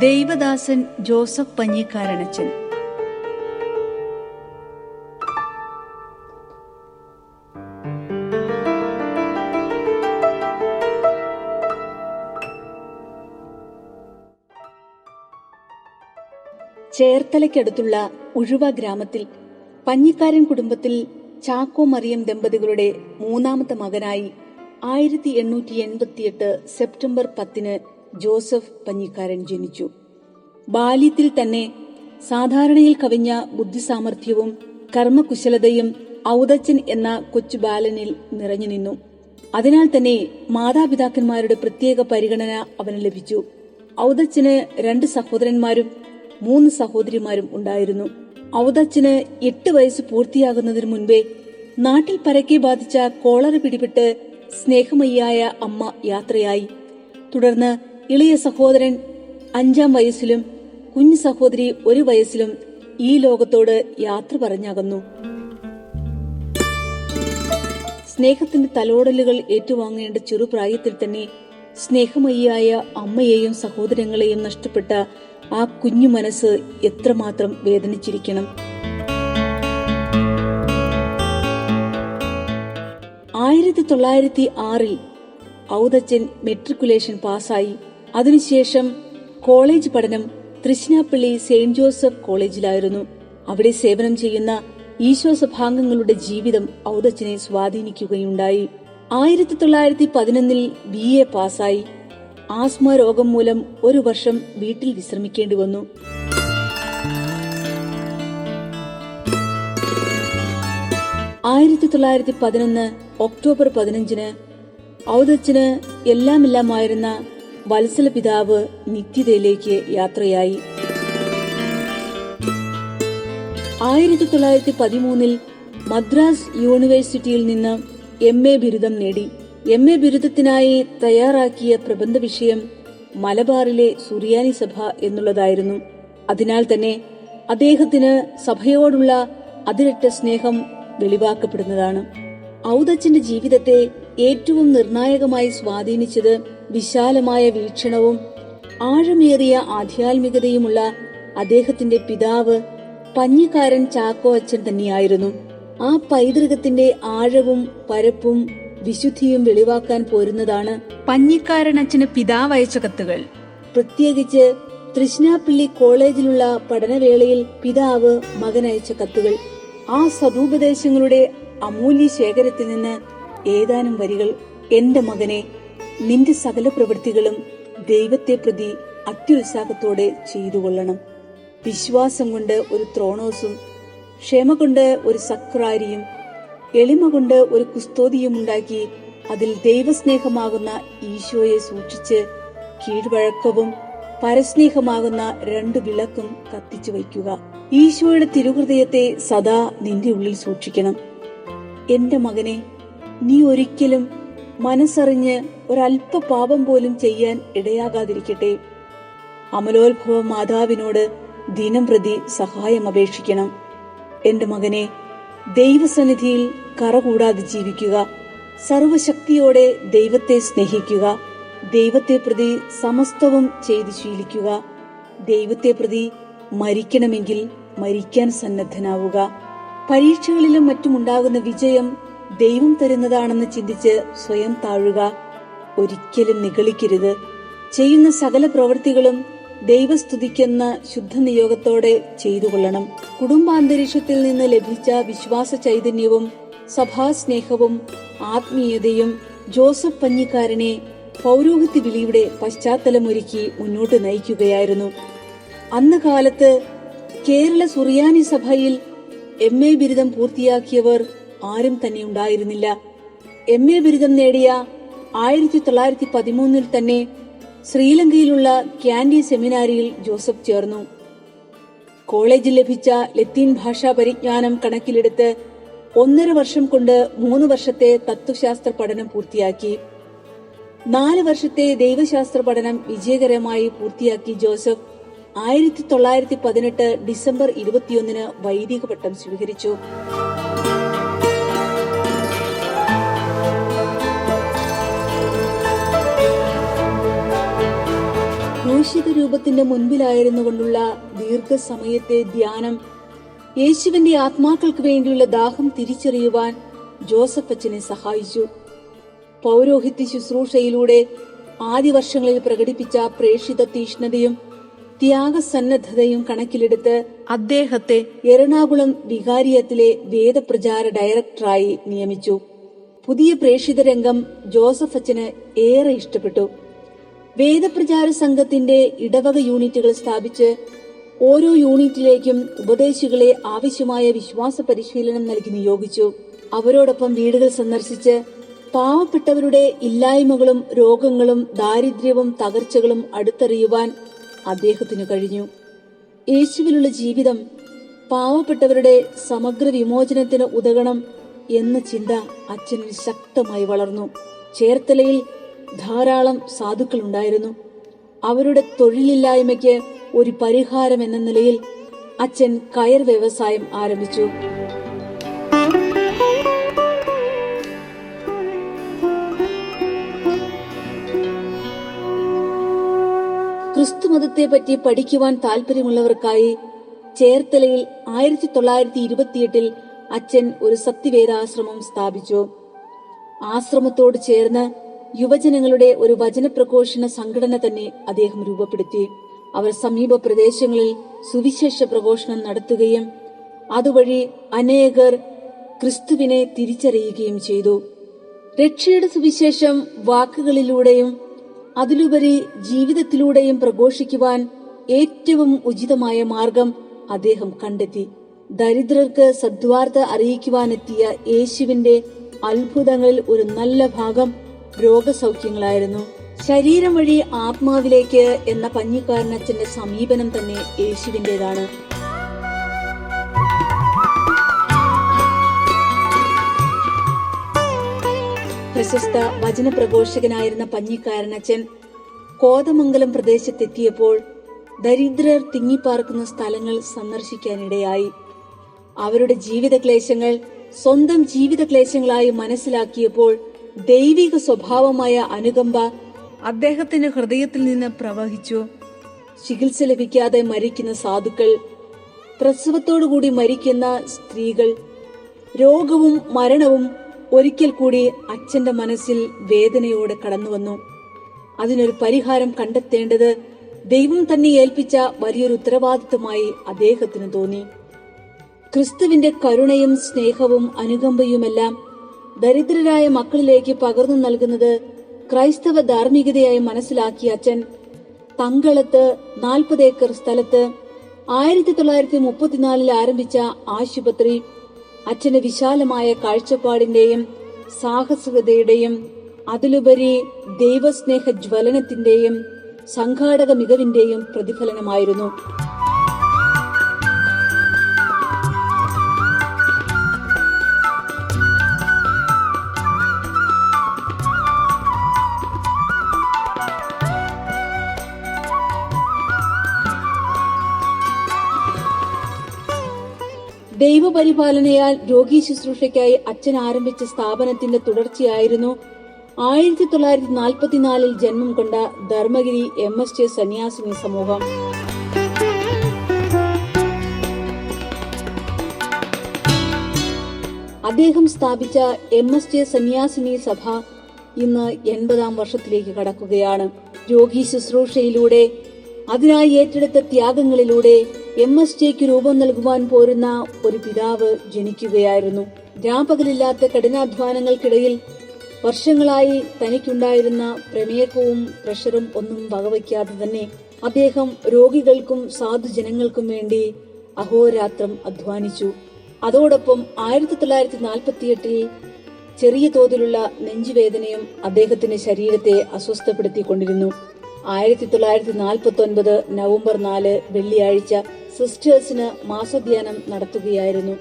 ദൈവദാസൻ ജോസഫ് പഞ്ഞിക്കാരണച്ചൻ ചേർത്തലയ്ക്കടുത്തുള്ള ഉഴുവ ഗ്രാമത്തിൽ പഞ്ഞിക്കാരൻ കുടുംബത്തിൽ ചാക്കോ മറിയം ദമ്പതികളുടെ മൂന്നാമത്തെ മകനായി ആയിരത്തി എണ്ണൂറ്റി എൺപത്തിയെട്ട് സെപ്റ്റംബർ പത്തിന് ജോസഫ് പഞ്ഞിക്കാരൻ ജനിച്ചു. ബാല്യത്തിൽ തന്നെ സാധാരണയിൽ കവിഞ്ഞ ബുദ്ധിസാമർഥ്യവും കർമ്മകുശലതയും ഔദച്ചൻ എന്ന കൊച്ചു ബാലനിൽ നിറഞ്ഞു നിന്നു. അതിനാൽ തന്നെ മാതാപിതാക്കന്മാരുടെ പ്രത്യേക പരിഗണന അവന് ലഭിച്ചു. ഔദച്ചന് രണ്ട് സഹോദരന്മാരും മൂന്ന് സഹോദരിമാരും ഉണ്ടായിരുന്നു. ഔദച്ചന് എട്ട് വയസ്സ് പൂർത്തിയാകുന്നതിന് മുൻപേ നാട്ടിൽ പരക്കെ ബാധിച്ച കോളറ പിടിപെട്ട് സ്നേഹമയ്യായ അമ്മ യാത്രയായി. തുടർന്ന് ഇളയ സഹോദരൻ അഞ്ചാം വയസ്സിലും കുഞ്ഞു സഹോദരി ഒരു വയസ്സിലും ഈ ലോകത്തോട് യാത്ര പറഞ്ഞകന്നു. സ്നേഹത്തിന്റെ തലോടലുകൾ ഏറ്റുവാങ്ങേണ്ട ചെറുപ്രായത്തിൽ തന്നെ സ്നേഹമയ്യായ അമ്മയെയും സഹോദരങ്ങളെയും നഷ്ടപ്പെട്ട ആ കുഞ്ഞു മനസ്സ് എത്രമാത്രം വേദനിച്ചിരിക്കണം. ആയിരത്തി തൊള്ളായിരത്തി ആറിൽ ഔദച്ചൻ മെട്രിക്കുലേഷൻ പാസ്സായി. അതിനുശേഷം കോളേജ് പഠനം തൃശ്ശിനാപ്പള്ളി സെയിന്റ് ജോസഫ് കോളേജിലായിരുന്നു. അവിടെ സേവനം ചെയ്യുന്ന ഈശോ സഭാംഗങ്ങളുടെ ജീവിതം ഔദച്ചനെ സ്വാധീനിക്കുകയുണ്ടായി. ആയിരത്തി തൊള്ളായിരത്തി പതിനൊന്നിൽ ബി എ പാസ്സായി. ആസ്മ രോഗം മൂലം ഒരു വർഷം വീട്ടിൽ വിശ്രമിക്കേണ്ടി വന്നു. ആയിരത്തി തൊള്ളായിരത്തി പതിനൊന്ന് ഒക്ടോബർ പതിനഞ്ചിന് ഔദച്ചന് എല്ലാമെല്ലാമായിരുന്ന വത്സല പിതാവ് നിത്യതയിലേക്ക് യാത്രയായി. ആയിരത്തി തൊള്ളായിരത്തി പതിമൂന്നിൽ മദ്രാസ് യൂണിവേഴ്സിറ്റിയിൽ നിന്ന് എം എ ബിരുദം നേടി. എം എ ബിരുദത്തിനായി തയ്യാറാക്കിയ പ്രബന്ധ വിഷയം മലബാറിലെ സുറിയാനി സഭ എന്നുള്ളതായിരുന്നു. അതിനാൽ തന്നെ അദ്ദേഹത്തിന് സഭയോടുള്ള അതിരറ്റ സ്നേഹം വെളിവാക്കപ്പെടുന്നതാണ്. ഔദച്ചന്റെ ജീവിതത്തെ ഏറ്റവും നിർണായകമായി സ്വാധീനിച്ചത് വിശാലമായ വീക്ഷണവും ആഴമേറിയ ആധ്യാത്മികതയുമുള്ള അദ്ദേഹത്തിന്റെ പിതാവ് പഞ്ഞിക്കാരൻ ചാക്കോ അച്ഛൻ തന്നെയായിരുന്നു. ആ പൈതൃകത്തിന്റെ ആഴവും പരപ്പും വിശുദ്ധിയും വെളിവാക്കാൻ പോരുന്നതാണ് പഞ്ഞിക്കാരൻ അച്ഛന് പിതാവ് അയച്ച കത്തുകൾ. പ്രത്യേകിച്ച് തൃശ്ശിനാപ്പള്ളി കോളേജിലുള്ള പഠനവേളയിൽ പിതാവ് മകനയച്ച കത്തുകൾ. ആ സദൂപദേശങ്ങളുടെ അമൂല്യ ശേഖരത്തിൽ നിന്ന് ഏതാനും വരികൾ എന്റെ മകനെ നിന്റെ സകല പ്രവൃത്തികളും ദൈവത്തെ പ്രതി അത്യുത്സാഹത്തോടെ ചെയ്തുകൊള്ളണം. വിശ്വാസം കൊണ്ട് ഒരു ത്രോണോസും ക്ഷമ കൊണ്ട് ഒരു സക്രാരിയും എളിമ കൊണ്ട് ഒരു കുസ്തോതിയും ഉണ്ടാക്കി അതിൽ ദൈവസ്നേഹമാകുന്ന ഈശോയെ സൂക്ഷിച്ച് കീഴ്വഴക്കവും പരസ്നേഹമാകുന്ന രണ്ട് വിളക്കും കത്തിച്ചു വയ്ക്കുക. ഈശോയുടെ തിരുഹൃദയത്തെ സദാ നിന്റെ ഉള്ളിൽ സൂക്ഷിക്കണം. എന്റെ മകനെ നീ ഒരിക്കലും മനസ്സറിഞ്ഞ് ഒരല്പ പാപം പോലും ചെയ്യാൻ ഇടയാകാതിരിക്കട്ടെ. അമലോത്ഭവ മാതാവിനോട് ദിനം പ്രതി സഹായം അപേക്ഷിക്കണം. എന്റെ മകനെ ദൈവസന്നിധിയിൽ കറകൂടാതെ ജീവിക്കുക. സർവശക്തിയോടെ ദൈവത്തെ സ്നേഹിക്കുക. ദൈവത്തെ പ്രതി സമസ്തവും ചെയ്തു ശീലിക്കുക. ദൈവത്തെ പ്രതി മരിക്കണമെങ്കിൽ മരിക്കാൻ സന്നദ്ധനാവുക. പരീക്ഷകളിലും മറ്റുമുണ്ടാകുന്ന വിജയം ദൈവം തരുന്നതാണെന്ന് ചിന്തിച്ച് സ്വയം താഴുക. ഒരിക്കലും നിഗളിക്കരുത്. ചെയ്യുന്ന സകല പ്രവൃത്തികളും ദൈവസ്തുതിക്കുന്ന ശുദ്ധനിയോഗത്തോടെ ചെയ്തുകൊള്ളണം. കുടുംബാന്തരീക്ഷത്തിൽ നിന്ന് ലഭിച്ച വിശ്വാസ ചൈതന്യവും സഭാസ്നേഹവും ആത്മീയതയും ജോസഫ് പഞ്ഞിക്കാരനെ പൗരോഹിത്യ വിളിയുടെ പശ്ചാത്തലമൊരുക്കി മുന്നോട്ട് നയിക്കുകയായിരുന്നു. അന്ന് കാലത്ത് കേരള സുറിയാനി സഭയിൽ എം എ ബിരുദം പൂർത്തിയാക്കിയവർ ആരും തന്നെ ഉണ്ടായിരുന്നില്ല. എം എ ബിരുദം നേടിയ ആയിരത്തി തൊള്ളായിരത്തി പതിമൂന്നിൽ തന്നെ ശ്രീലങ്കയിലുള്ള ക്യാൻഡി സെമിനാരിയിൽ ജോസഫ് ചേർന്നു. കോളേജിൽ ലഭിച്ച ലത്തീൻ ഭാഷാ പരിജ്ഞാനം കണക്കിലെടുത്ത് ഒന്നര വർഷം കൊണ്ട് മൂന്ന് വർഷത്തെ തത്വശാസ്ത്ര പഠനം പൂർത്തിയാക്കി. നാല് വർഷത്തെ ദൈവശാസ്ത്ര പഠനം വിജയകരമായി പൂർത്തിയാക്കി ജോസഫ് ആയിരത്തി തൊള്ളായിരത്തി പതിനെട്ട് ഡിസംബർ ഇരുപത്തിയൊന്നിന് വൈദിക പട്ടം സ്വീകരിച്ചു. പ്രേക്ഷിത രൂപത്തിന്റെ മുൻപിലായിരുന്നു കൊണ്ടുള്ള ദീർഘസമയത്തെ ധ്യാനം യേശുവിന്റെ ആത്മാക്കൾക്ക് വേണ്ടിയുള്ള ദാഹം തിരിച്ചറിയുവാൻ ജോസഫ് അച്ഛനെ സഹായിച്ചു. പൗരോഹിത്യ ശുശ്രൂഷയിലൂടെ ആദ്യ വർഷങ്ങളിൽ പ്രകടിപ്പിച്ച പ്രേക്ഷിത തീഷ്ണതയും ത്യാഗസന്നദ്ധതയും കണക്കിലെടുത്ത് അദ്ദേഹത്തെ എറണാകുളം വികാരിയത്തിലെ വേദപ്രചാര ഡയറക്ടറായി നിയമിച്ചു. പുതിയ പ്രേക്ഷിത രംഗം ജോസഫ് അച്ഛന് ഏറെ ഇഷ്ടപ്പെട്ടു. വേദപ്രചാര സംഘത്തിന്റെ ഇടവക യൂണിറ്റുകൾ സ്ഥാപിച്ച് ഓരോ യൂണിറ്റിലേക്കും ഉപദേശികളെ ആവശ്യമായ വിശ്വാസ പരിശീലനം നൽകി നിയോഗിച്ചു. അവരോടൊപ്പം വീടുകൾ സന്ദർശിച്ച് പാവപ്പെട്ടവരുടെ ഇല്ലായ്മകളും രോഗങ്ങളും ദാരിദ്ര്യവും തകർച്ചകളും അടുത്തറിയുവാൻ അദ്ദേഹത്തിനു കഴിഞ്ഞു. യേശുവിലുള്ള ജീവിതം പാവപ്പെട്ടവരുടെ സമഗ്ര വിമോചനത്തിന് ഉതകണം എന്ന ചിന്ത അച്ഛനിൽ ശക്തമായി വളർന്നു. ചേർത്തലയിൽ ധാരാളം സാധുക്കൾ ഉണ്ടായിരുന്നു അവരുടെ തൊഴിലില്ലായ്മയ്ക്ക് ഒരു പരിഹാരം എന്ന നിലയിൽ അച്ഛൻ കയർ വ്യവസായം ആരംഭിച്ചു. ക്രിസ്തുമതത്തെ പറ്റി പഠിക്കുവാൻ താല്പര്യമുള്ളവർക്കായി ചേർത്തലയിൽ ആയിരത്തി തൊള്ളായിരത്തി ഇരുപത്തിയെട്ടിൽ അച്ഛൻ ഒരു സത്യവേദാശ്രമം സ്ഥാപിച്ചു. ആശ്രമത്തോട് ചേർന്ന് യുവജനങ്ങളുടെ ഒരു വചനപ്രഘോഷണ സംഘടന തന്നെ അദ്ദേഹം രൂപപ്പെടുത്തി. അവർ സമീപ പ്രദേശങ്ങളിൽ സുവിശേഷ പ്രഘോഷണം നടത്തുകയും അതുവഴി അനേകർ ക്രിസ്തുവിനെ തിരിച്ചറിയുകയും ചെയ്തു. രക്ഷയുടെ സുവിശേഷം വാക്കുകളിലൂടെയും അതിലുപരി ജീവിതത്തിലൂടെയും പ്രഘോഷിക്കുവാൻ ഏറ്റവും ഉചിതമായ മാർഗം അദ്ദേഹം കണ്ടെത്തി. ദരിദ്രർക്ക് സദ്വാർത്ത അറിയിക്കുവാനെത്തിയ യേശുവിന്റെ അത്ഭുതങ്ങളിൽ ഒരു നല്ല ഭാഗം രോഗസൗഖ്യങ്ങളായിരുന്നു. ശരീരം വഴി ആത്മാവിലേക്ക് എന്ന പഞ്ഞിക്കാരനച്ഛന്റെ സമീപനം തന്നെ യേശുവിന്റേതാണ്. പ്രശസ്ത വചനപ്രഘോഷകനായിരുന്ന പഞ്ഞിക്കാരനച്ഛൻ കോതമംഗലം പ്രദേശത്തെത്തിയപ്പോൾ ദരിദ്രർ തിങ്ങിപ്പാർക്കുന്ന സ്ഥലങ്ങൾ സന്ദർശിക്കാനിടയായി. അവരുടെ ജീവിതക്ലേശങ്ങൾ സ്വന്തം ജീവിതക്ലേശങ്ങളായി മനസ്സിലാക്കിയപ്പോൾ ദൈവിക സ്വഭാവമായ അനുകമ്പ അദ്ദേഹത്തിന്റെ ഹൃദയത്തിൽ നിന്ന് പ്രവഹിച്ചു. ചികിത്സ ലഭിക്കാതെ മരിക്കുന്ന സാധുക്കൾ പ്രസവത്തോടുകൂടി മരിക്കുന്ന സ്ത്രീകൾ രോഗവും മരണവും ഒരിക്കൽ കൂടി അച്ഛന്റെ മനസ്സിൽ വേദനയോടെ കടന്നു വന്നു അതിനൊരു പരിഹാരം കണ്ടെത്തേണ്ടത് ദൈവം തന്നെ ഏൽപ്പിച്ച വലിയൊരു ഉത്തരവാദിത്തമായി അദ്ദേഹത്തിന് തോന്നി. ക്രിസ്തുവിന്റെ കരുണയും സ്നേഹവും അനുകമ്പയുമെല്ലാം ദരിദ്രരായ മക്കളിലേക്ക് പകർന്നു നൽകുന്നത് ക്രൈസ്തവ ധാർമ്മികതയായി മനസ്സിലാക്കിയ അച്ഛൻ തങ്കളത്ത് നാൽപ്പത് ഏക്കർ സ്ഥലത്ത് ആയിരത്തി തൊള്ളായിരത്തി മുപ്പത്തിനാലിൽ ആരംഭിച്ച ആശുപത്രി അച്ഛന് വിശാലമായ കാഴ്ചപ്പാടിന്റെയും സാഹസികതയുടെയും അതിലുപരി ദൈവസ്നേഹ ജ്വലനത്തിന്റെയും സംഘാടക മികവിന്റെയും പ്രതിഫലനമായിരുന്നു. ദൈവപരിപാലനയാൽ രോഗി ശുശ്രൂഷയ്ക്കായി അച്ഛൻ ആരംഭിച്ച സ്ഥാപനത്തിന്റെ തുടർച്ചയായിരുന്നു ആയിരത്തി തൊള്ളായിരത്തി നാൽപ്പത്തിനാലിൽ ജന്മം കൊണ്ട ധർമ്മഗിരി എം എസ് ജെ സന്യാസിനി സമൂഹം. അദ്ദേഹം സ്ഥാപിച്ച എം എസ് ജെ സന്യാസിനി സഭ ഇന്ന് എൺപതാം വർഷത്തിലേക്ക് കടക്കുകയാണ്. രോഗി ശുശ്രൂഷയിലൂടെ അതിനായി ഏറ്റെടുത്ത ത്യാഗങ്ങളിലൂടെ എം എസ് ടിക്ക് രൂപം നൽകുവാൻ പോരുന്ന ഒരു പിതാവ് ജനിക്കുകയായിരുന്നു. രാപകലില്ലാത്ത കഠിനാധ്വാനങ്ങൾക്കിടയിൽ വർഷങ്ങളായി തനിക്കുണ്ടായിരുന്ന പ്രമേഹവും പ്രഷറും ഒന്നും വകവയ്ക്കാതെ തന്നെ അദ്ദേഹം രോഗികൾക്കും സാധുജനങ്ങൾക്കും വേണ്ടി അഹോരാത്രം അധ്വാനിച്ചു. അതോടൊപ്പം ആയിരത്തി തൊള്ളായിരത്തി നാൽപ്പത്തിയെട്ടിൽ ചെറിയ തോതിലുള്ള നെഞ്ചുവേദനയും അദ്ദേഹത്തിന്റെ ശരീരത്തെ അസ്വസ്ഥപ്പെടുത്തിക്കൊണ്ടിരുന്നു. ആയിരത്തി തൊള്ളായിരത്തി നാൽപ്പത്തി ഒൻപത് നവംബർ നാല് വെള്ളിയാഴ്ച സിസ്റ്റേഴ്സിന് മാസധ്യാനം നടത്തുകയായിരുന്നു.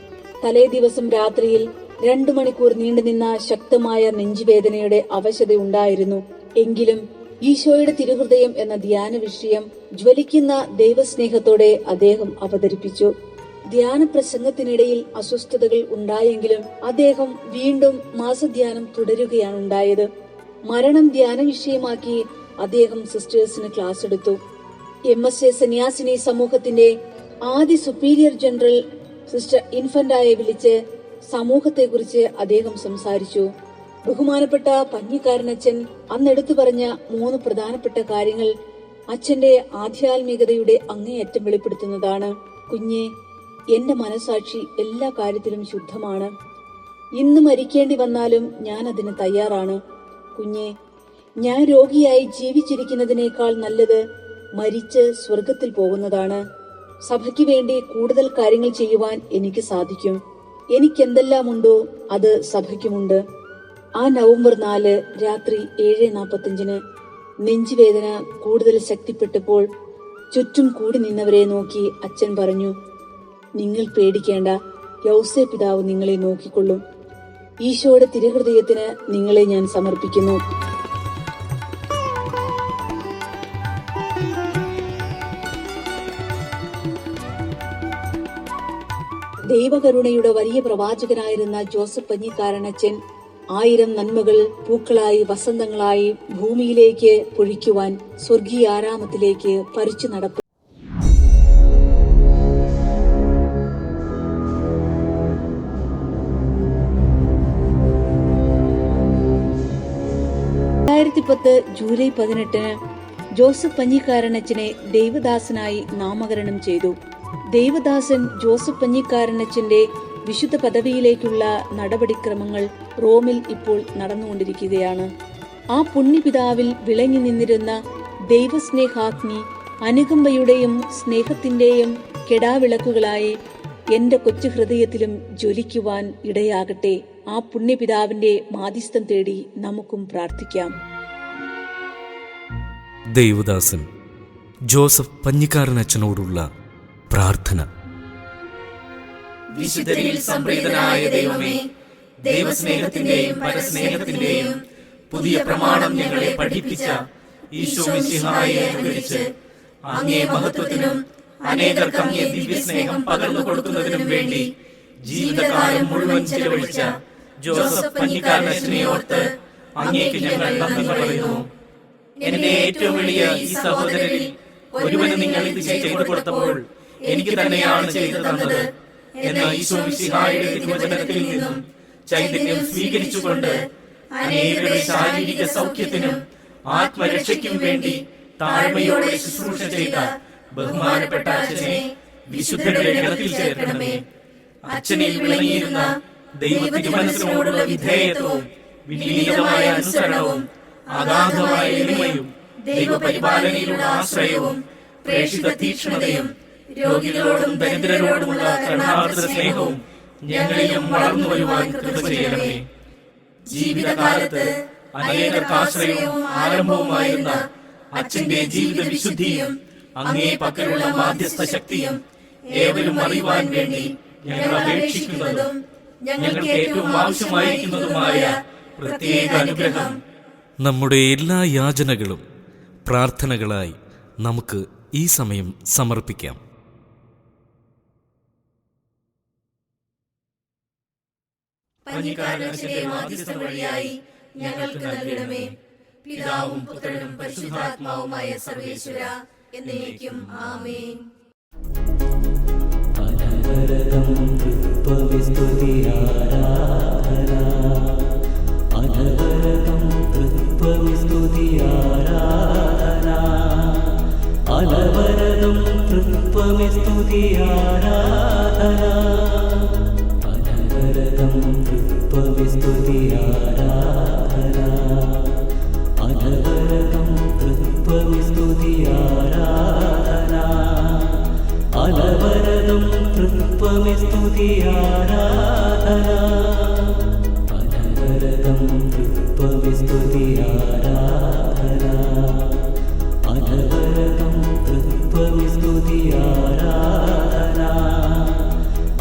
തലേ ദിവസം രാത്രിയിൽ രണ്ടു മണിക്കൂർ നീണ്ടുനിന്ന ശക്തമായ നെഞ്ചുവേദനയുടെ അവശതയുണ്ടായിരുന്നു. എങ്കിലും ഈശോയുടെ തിരുഹൃദയം എന്ന ധ്യാന വിഷയം ജ്വലിക്കുന്ന ദൈവസ്നേഹത്തോടെ അദ്ദേഹം അവതരിപ്പിച്ചു. ധ്യാന പ്രസംഗത്തിനിടയിൽ അസ്വസ്ഥതകൾ ഉണ്ടായെങ്കിലും അദ്ദേഹം വീണ്ടും മാസധ്യാനം തുടരുകയാണ് ഉണ്ടായത്. മരണം ധ്യാന വിഷയമാക്കി അദ്ദേഹം സിസ്റ്റേഴ്സിന് ക്ലാസ് എടുത്തു. എം എസ് എ സന്യാസിനി സമൂഹത്തിന്റെ ആദ്യ സുപ്പീരിയർ ജനറൽ സിസ്റ്റർ ഇൻഫന്റായെ വിളിച്ച് സമൂഹത്തെക്കുറിച്ച് അദ്ദേഹം സംസാരിച്ചു. ബഹുമാനപ്പെട്ട പഞ്ഞിക്കാരനച്ഛൻ അന്ന് എടുത്തു പറഞ്ഞ മൂന്ന് പ്രധാനപ്പെട്ട കാര്യങ്ങൾ അച്ഛന്റെ ആധ്യാത്മികതയുടെ അങ്ങേയറ്റം വെളിപ്പെടുത്തുന്നതാണ്. കുഞ്ഞെ എന്റെ മനസാക്ഷി എല്ലാ കാര്യത്തിലും ശുദ്ധമാണ്. ഇന്ന് മരിക്കേണ്ടി വന്നാലും ഞാൻ അതിന് തയ്യാറാണ്. കുഞ്ഞെ ഞാൻ രോഗിയായി ജീവിച്ചിരിക്കുന്നതിനേക്കാൾ നല്ലത് മരിച്ച് സ്വർഗത്തിൽ പോകുന്നതാണ്. സഭയ്ക്ക് വേണ്ടി കൂടുതൽ കാര്യങ്ങൾ ചെയ്യുവാൻ എനിക്ക് സാധിക്കും. എനിക്കെന്തെല്ലാമുണ്ടോ അത് സഭയ്ക്കുമുണ്ട്. ആ നവംബർ നാല് രാത്രി ഏഴ് നാപ്പത്തഞ്ചിന് നെഞ്ചുവേദന കൂടുതൽ ശക്തിപ്പെട്ടപ്പോൾ ചുറ്റും കൂടി നിന്നവരെ നോക്കി അച്ഛൻ പറഞ്ഞു നിങ്ങൾ പേടിക്കേണ്ട. യൗസേ പിതാവ് നിങ്ങളെ നോക്കിക്കൊള്ളും. ഈശോയുടെ തിരുഹൃദയത്തിന് നിങ്ങളെ ഞാൻ സമർപ്പിക്കുന്നു. ദൈവകരുണയുടെ വലിയ പ്രവാചകനായിരുന്ന ജോസഫ് പഞ്ഞിക്കാരനച്ചൻ ആയിരം നന്മകൾ പൂക്കളായി വസന്തങ്ങളായി ഭൂമിയിലേക്ക് പൊഴിക്കുവാൻ സ്വർഗീയ ആരാമത്തിലേക്ക് പറിച്ചു നടപ്പ് രണ്ടായിരത്തി പത്ത് ജൂലൈ പതിനെട്ടിന് ജോസഫ് പഞ്ഞിക്കാരനച്ചനെ ദൈവദാസനായി നാമകരണം ചെയ്തു. ദൈവദാസൻ ജോസഫ് പഞ്ഞിക്കാരനച്ചന്റെ വിശുദ്ധ പദവിയിലേക്കുള്ള നടപടിക്രമങ്ങൾ റോമിൽ ഇപ്പോൾ നടന്നുകൊണ്ടിരിക്കുകയാണ്. ആ പുണ്യപിതാവിൽ വിളങ്ങി നിന്നിരുന്ന ദൈവസ്നേഹാഗ്നി അനുകമ്പയുടെയും സ്നേഹത്തിന്റെയും കെടാവിളക്കുകളായി എന്റെ കൊച്ചു ഹൃദയത്തിലും ജ്വലിക്കുവാൻ ഇടയാകട്ടെ. ആ പുണ്യപിതാവിന്റെ മാധ്യസ്ഥം തേടി നമുക്കും പ്രാർത്ഥിക്കാം. ദേവദാസൻ ജോസഫ് പഞ്ഞിക്കാരനച്ഛനോടുള്ള പ്രാർത്ഥന. വിശുദ്ധരിൽ സംപ്രീതനായ ദൈവമേ ദൈവസ്നേഹത്തിന്റെയും പരസ്നേഹത്തിന്റെയും പുതിയ പ്രമാണം ഞങ്ങളെ പഠിപ്പിച്ച ഈശോ മിശിഹായെ അങ്ങേ മഹത്വത്തിനും അനേകർക്ക് അങ്ങേ ദിവ്യസ്നേഹം പകർന്നു കൊടുക്കുന്നതിനും വേണ്ടി ജീവിതകാലം മുഴുവൻ ചെലവഴിച്ച ജോസഫ് പഞ്ഞിക്കാരനച്ഛനെ ഓർത്ത് അങ്ങേക്ക് ഞങ്ങൾ നന്ദി പറയുന്നു. എന്റെ ഏറ്റവും വലിയ ഈ സഹോദരനിൽ ഒരുവന് നിങ്ങൾ ഇത് ചെയ്തു കൊടുത്തപ്പോൾ എനിക്ക് തന്നെയാണ് ചെയ്തു തന്നത് എന്ന ഈശോ മിശിഹായുടെ തിരുവചനത്തിൽ നിന്നും ചൈതന്യം സ്വീകരിച്ചുകൊണ്ട് അനേകരുടെ ശാരീരിക സൗഖ്യത്തിനും ആത്മരക്ഷയ്ക്കും വേണ്ടി താഴ്മയോടെ ശുശ്രൂഷ ചെയ്ത ബഹുമാനപ്പെട്ട അച്ഛനെ വിശുദ്ധരുടെ ഗണത്തിൽ ചേർക്കണമേ. അച്ഛനിൽ വിളങ്ങിയിരുന്ന ദൈവത്തിന്റെ മനസ്സിനോടുള്ള വിധേയത്വവും വിനീതമായ അനുസരണവും അഗാധമായ എളിമയും ദൈവപരിപാലനയിലുള്ള ആശ്രയവും പ്രേക്ഷിത തീക്ഷ്ണതയും രോഗികളോടും ദരിദ്രരോടുമുള്ള കരുണാർദ്ര സ്നേഹവും ഞങ്ങളിലും വളർന്നു വരുവാൻ കൃപ ചെയ്യണമേ. ജീവിതകാലത്ത് അനേകർക്ക് ആശ്രയവും ആരംഭവുമായിരുന്ന അച്ഛന്റെ ജീവിത വിശുദ്ധിയും അങ്ങേ പക്കലുള്ള മാധ്യസ്ഥ ശക്തിയും ഏവരും അറിയുവാൻ വേണ്ടി ഞങ്ങൾ അപേക്ഷിക്കുന്നതും ഞങ്ങൾക്ക് ഏറ്റവും ആവശ്യമായിരിക്കുന്നതുമായ പ്രത്യേക അനുഗ്രഹം. നമ്മുടെ എല്ലാ യാചനകളും പ്രാർത്ഥനകളായി നമുക്ക് ഈ സമയം സമർപ്പിക്കാം. നൽകണമേ. പിതാവും പുത്രനും പരിശുദ്ധാത്മാവുമായ സർവേശ്വര എന്നേക്കും ആമേൻ.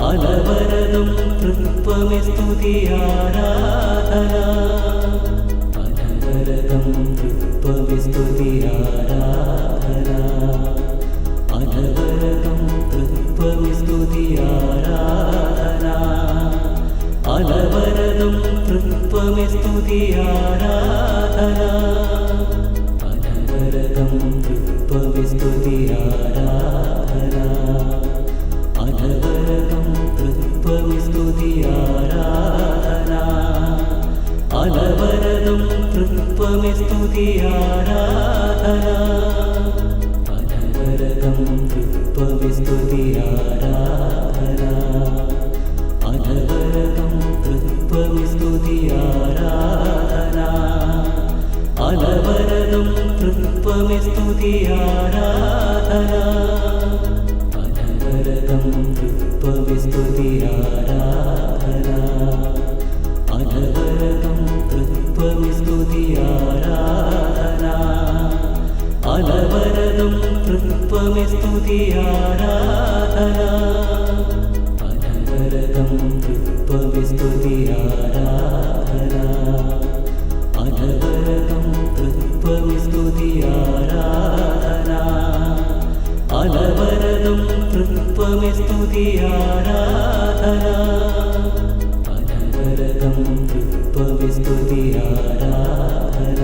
അനവരതം തൃത്വമി സ്തുതി ആരാധന അനവരതം തൃത്വമി സ്തുതി ആരാധന അനവരതം തൃത്വമി സ്തുതി ആരാധന അനവരതം തൃത്വമി സ്തുതി ആരാധന അനവരതം തൃത്വമി സ്തുതി ആരാധന അനവരതം തൃത്വമി സ്തുതി ആരാധന പുഷ്പം സ്തുതിയാരാധന. അലവരതും പുഷ്പം സ്തുതിയാരാധന. ഭാരതം തൃത്വവിസ്തുതി ആരാധന അലവരതം തൃത്വവിസ്തുതി ആരാധന അനവരതം തൃത്വവിസ്തുതി ആരാധന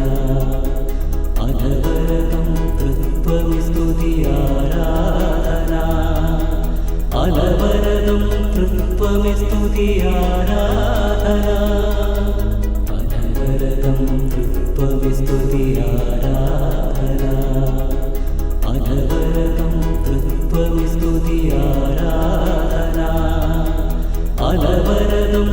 അനവരതം തൃത്വവിസ്തുതി ആരാധന അലവരതം തൃത്വവിസ്തുതി ആരാധന തൃത്വവിസ്തുതിയാരാധന അനവരതം തൃത്വവിസ്തുതിയാരാധന അനവരതം